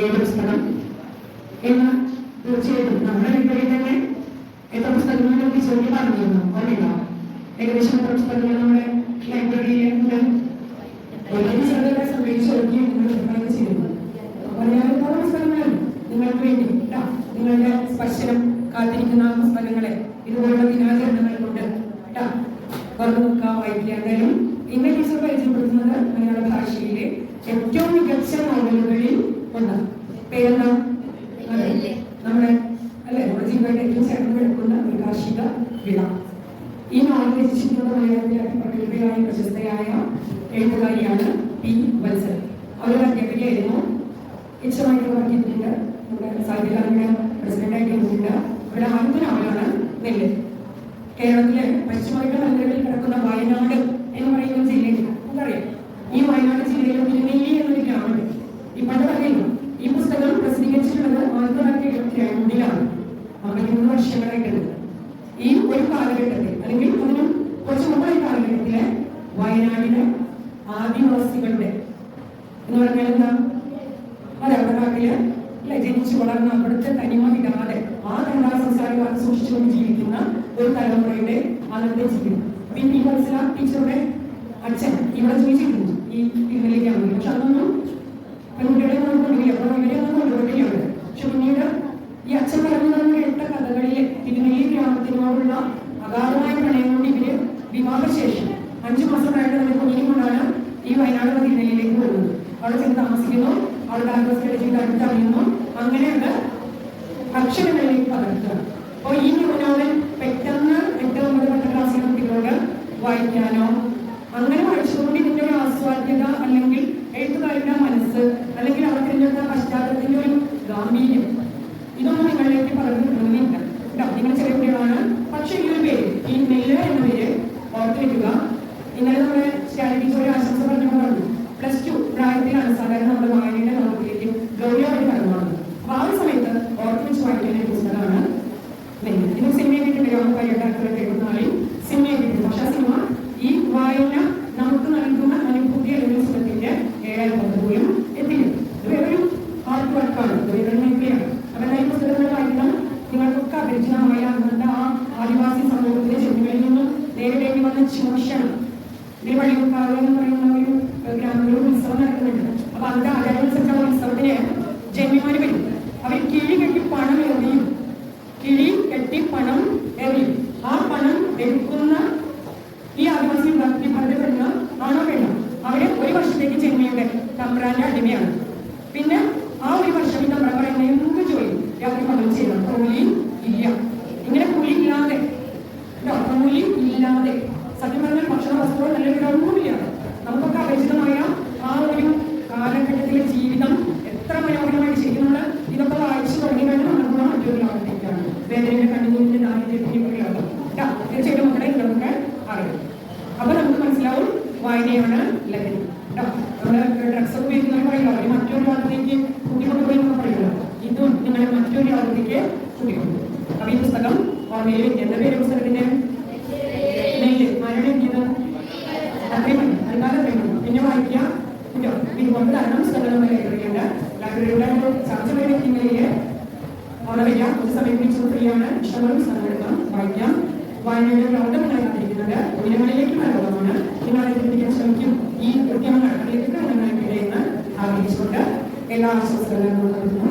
ഏഴ് പുസ്തകം? എന്ന് തീർച്ചയായിട്ടും നമ്മുടെ ലൈബ്രറിയിൽ തന്നെ എത്ര പുസ്തകങ്ങളുടെ ചോദ്യം പറഞ്ഞിരുന്നു? ഓർമ്മയുണ്ടോ ഏകദേശം എത്ര പുസ്തകങ്ങൾ നമ്മുടെ ഞാൻ ഒരുപാട് പുസ്തകങ്ങളുണ്ട് നിങ്ങൾക്ക് വേണ്ടി? നിങ്ങളുടെ സ്പർശനം കാത്തിരിക്കുന്ന പുസ്തകങ്ങളെ ഇതുപോലുള്ള ദിനാചരണങ്ങൾ കൊണ്ട് വായിക്കുക. എന്തായാലും പരിചയപ്പെടുത്തുന്നത് മലയാള ഭാഷയിലെ ഏറ്റവും മികച്ച നോവലുകളിൽ ഒന്ന് പേരെന്താ. നമ്മുടെ അല്ലെ? നമ്മുടെ ജീവിതത്തിൽ ഏറ്റവും ചേർന്ന് കിടക്കുന്ന ഒരു കാർഷിക വിള. ഈ നോവൽ രചിച്ചിട്ടുള്ള മലയാളത്തിലെ പ്രഗത്ഭയായ പ്രശസ്തയായ എഴുത്തുകാരിയാണ് പി. വത്സൽ അവരൊരു അധ്യാപികയായിരുന്നു ഇഷ്ടമായിട്ട് വർക്ക് ചെയ്തിട്ടുണ്ട് നമ്മുടെ സാഹിത്യകാരുടെ പ്രസിഡന്റായിട്ട് ഇരുന്നിട്ടുണ്ട് അവരുടെ നോവലാണ് നെല്ല്. കേരളത്തിലെ പശ്ചിമഘട്ട മലകളിൽ കിടക്കുന്ന വയനാട് എന്ന് പറയുന്ന ജില്ലയിൽ നമുക്കറിയാം. ഈ വയനാട് ജില്ലയിലും തിരുനെല്ലി അമ്പത്തിമൂന്ന് വർഷങ്ങളായിട്ടുണ്ട് ഈ ഒരു കാലഘട്ടത്തിൽ അല്ലെങ്കിൽ അതിനും കുറച്ച് മുമ്പ് കാലഘട്ടത്തിലെ വയനാടിലെ ആദിവാസികളുടെ എന്ന് പറഞ്ഞാൽ എന്താ? അതെ അവിടെ നാട്ടിൽ അല്ലെ ജനിച്ചു വളർന്ന അവിടുത്തെ തനിമ വിടാതെ ആ കന്നഡ സംസാരം സൂക്ഷിച്ചുകൊണ്ട് ജീവിക്കുന്ന ഒരു തലമുറയുടെ അന്നത്തെ ജീവിതം പി പി മനസ്സിലാ ടീച്ചറുടെ അച്ഛൻ ഇവിടെ ജീവിച്ചിരുന്നു ഈ ഇന്നലേക്കാണ് പക്ഷെ അതൊന്നും പെൺകുട്ടികളെ കൊണ്ടുപോയില്ല അപ്പോൾ ഇവരെ ഒന്നും കൊണ്ടുപോയില്ല പക്ഷെ പിന്നീട് ഈ അച്ഛൻ പറഞ്ഞു തന്നെ കേട്ട കഥകളിലെ തിരുനെല്ലി ഗ്രാമത്തിനോടുള്ള അഗാധമായ പ്രണയം കൊണ്ട് ഇവർ വിവാഹശേഷം അഞ്ചു മാസമായിട്ട് നമ്മൾ കുഞ്ഞിനെ കൊണ്ടാണ് ഈ വയനാട് ജില്ലയിലേക്ക് പോകുന്നത് അവിടെ ചെന്ന് താമസിക്കുന്നു. അവിടെ ജീവിതം അടുത്തറിയുന്നു അങ്ങനെയുള്ള അക്ഷരങ്ങളിലേക്ക് പകർത്തുക അപ്പോൾ ഈ നോവൽ പെട്ടെന്ന് എട്ട് ഒമ്പത് പത്ത് ക്ലാസ്സിലെ കുട്ടികളോട് വായിക്കാനോ അങ്ങനെ വായിച്ചുകൊണ്ട് ഇതിന്റെ ഒരു ആസ്വാദ്യത അല്ലെങ്കിൽ എഴുത്തുകാരുടെ മനസ്സ് അല്ലെങ്കിൽ അവർ തിരഞ്ഞെടുത്ത പശ്ചാത്തലത്തിന്റെ ഒരു ഗാംഭീര്യം. ഇതൊന്നും നിങ്ങളിലേക്ക് പകർന്നു കിട്ടുന്നില്ല കേട്ടോ? നിങ്ങൾ ചെറിയ കുട്ടികളാണ്. പക്ഷെ ഈ ഒരു പേര് ഈ നെല്ല് എന്ന പേര് ഓർത്തിരിക്കുക ഇന്നലെ നമ്മുടെ സ്റ്റാറ്റിക്സ് ഒരു ആശംസ പറഞ്ഞു പറഞ്ഞു പ്ലസ് ടു പ്രായത്തിലാണ് സാധാരണ നമ്മുടെ വായനയുടെ ലോകത്തിലേക്ക് ഗൗരവമായിട്ട് കടന്നു വന്നത് അപ്പൊ ആ ഒരു സമയത്ത് ഓർത്ത് വെച്ച് വായിക്കുന്ന പുസ്തകമാണ് ഇന്ന് സിനിമയെ കിട്ടിയിട്ടില്ല നമുക്ക് പരിപാടി കേൾക്കുന്നതായി സിനിമയെ കിട്ടും പക്ഷെ ആ സിനിമ ഈ വായന നമുക്ക് നൽകുന്ന അനുഭൂതി അല്ലെങ്കിൽ സുഖത്തിന്റെ ഏഴായി പോലും എത്തിക്കും ഇത് വേറൊരു ആർട്ട് വർക്കാണ് ഇത് വേറൊരു മേഖലയാണ് അപ്പൊ എല്ലാ ഈ പുസ്തകങ്ങൾ വായിക്കണം നിങ്ങൾക്കൊക്കെ അപരിചിതമായ അന്നത്തെ ആ ആദിവാസി സമൂഹത്തിലെ ചെടികളിൽ നിന്നും നേരിടേണ്ടി വന്ന ചൂഷണം ഇതിൽ വഴിമുക്കാവ് എന്ന് പറയുന്ന ഒരു ഗ്രാമീണ ഉത്സവം നടക്കുന്നുണ്ട്. അപ്പൊ അതിന്റെ ആചാരമനുസരിച്ചുള്ള ഉത്സവത്തിനെയാണ് ജന്മിമാര് വരും അവർ കിഴി കെട്ടി പണം എറിയും. കിഴി കെട്ടി പണം എറിയും. ആ പണം എടുക്കുന്ന ഈ ആദിവാസി വിഭാഗത്തിൽ പെണ്ണ് ആണോ പെണ്ണോ? അവരെ ഒരു വർഷത്തേക്ക് ജന്മിയുടെ തമ്പ്രാന്റെ അടിമയാണ്. പിന്നെ ആ ഒരു വർഷം ഈ തമ്പ്രാൻ പറയുന്ന എന്ത് ജോലി രാത്രി പണം ചെയ്യണം കൂലി ഇല്ല ഇങ്ങനെ കൂലി ഇല്ലാതെ കേട്ടോ, കൂലി ഇല്ലാതെ സത്യം പറഞ്ഞാൽ ഭക്ഷണ വസ്തുക്കൾ നല്ല വീടൊന്നുമില്ലാതെ നമുക്കൊക്കെ അപരിചിതമായ ആ ഒരു കാലഘട്ടത്തിലെ ജീവിതം എത്ര മനോഹരമായി ചെയ്യുന്നത് ഇതൊക്കെ വായിച്ചു തുടങ്ങി കഴിഞ്ഞാൽ നമുക്ക് മറ്റൊരു ലോകത്തേക്കാണ് വേദനയുടെ ലോകം കേട്ടോ, തീർച്ചയായിട്ടും മക്കളെ നമുക്ക് അറിയാം. അപ്പൊ നമുക്ക് മനസ്സിലാവും വായനയാണ് ലഹരി നമ്മൾ ഉപയോഗിക്കുന്നവർ പറയുമല്ലോ അവർ മറ്റൊരു ലോകത്തേക്ക് കൂട്ടിക്കൊണ്ടുപോയി എന്ന് പറയുമല്ലോ ഇതും നിങ്ങളെ മറ്റൊരു ലോകത്തേക്ക് കൂട്ടിക്കൊണ്ടു അപ്പൊ ഈ പുസ്തകം ഓർമ്മയിൽ എന്റെ പേര് ലൈബ്രറിയുണ്ട് ലൈബ്രറിയുടെ ഒരു ചർച്ച വൈകിട്ടിങ്ങനെ അവിടെ വയ്ക്കാം ഒരു സമയം ഫ്രീയാണ്. ഇഷ്ടമുള്ള പുസ്തകം വായിക്കാം. വായനയുടെ ലോകം കാത്തിരിക്കുന്നത്. ഉയരങ്ങളിലേക്ക് നിങ്ങൾ അതിലേക്ക് ശ്രമിക്കും. ഈ കൃത്യമായ അതിലേക്ക് നിങ്ങളിടയിൽ നിന്ന് ആഗ്രഹിച്ചുകൊണ്ട് എല്ലാ ആശംസകളും നൽകുന്നു